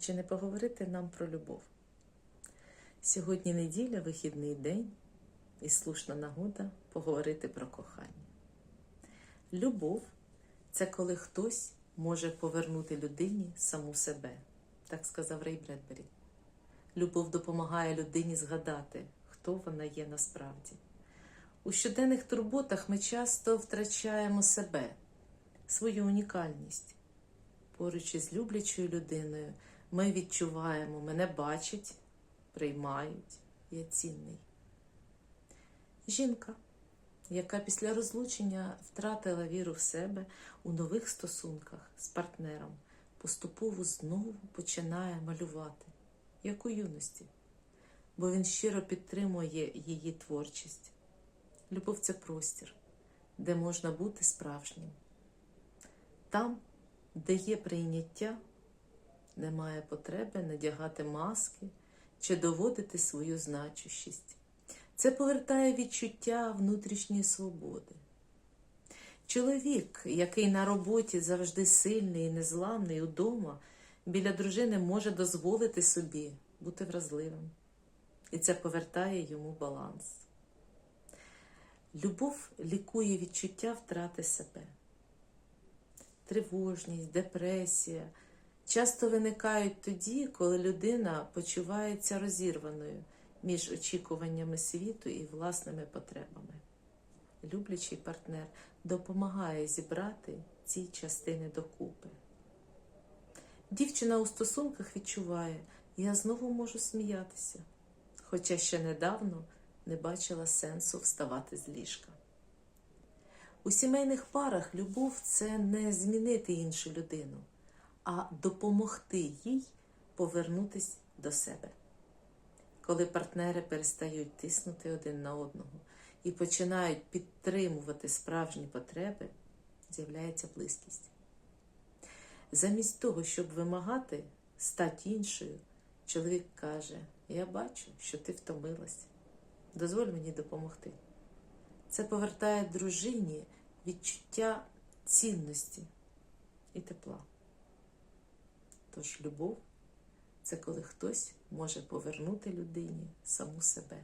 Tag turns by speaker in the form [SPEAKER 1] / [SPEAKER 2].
[SPEAKER 1] чи не поговорити нам про любов? Сьогодні неділя, вихідний день і слушна нагода поговорити про кохання. Любов це коли хтось може повернути людині саму себе, так сказав Рей Бредбері. Любов допомагає людині згадати, хто вона є насправді. У щоденних турботах ми часто втрачаємо себе, свою унікальність. Поруч із люблячою людиною ми відчуваємо, мене бачать, приймають, я цінний. Жінка, яка після розлучення втратила віру в себе у нових стосунках з партнером, поступово знову починає малювати, як у юності, бо він щиро підтримує її творчість. Любов це простір, де можна бути справжнім. Там, де є прийняття, немає потреби надягати маски чи доводити свою значущість. Це повертає відчуття внутрішньої свободи. Чоловік, який на роботі завжди сильний і незламний удома, біля дружини може дозволити собі бути вразливим. І це повертає йому баланс. Любов лікує відчуття втрати себе. Тривожність, депресія часто виникають тоді, коли людина почувається розірваною між очікуваннями світу і власними потребами. Люблячий партнер допомагає зібрати ці частини докупи. Дівчина у стосунках відчуває, я знову можу сміятися, хоча ще недавно не бачила сенсу вставати з ліжка. У сімейних парах любов це не змінити іншу людину, а допомогти їй повернутися до себе. Коли партнери перестають тиснути один на одного і починають підтримувати справжні потреби, з'являється близькість. Замість того, щоб вимагати стати іншою, чоловік каже: Я бачу, що ти втомилась. Дозволь мені допомогти. Це повертає дружині відчуття цінності і тепла. Тож любов це коли хтось може повернути людині саму себе.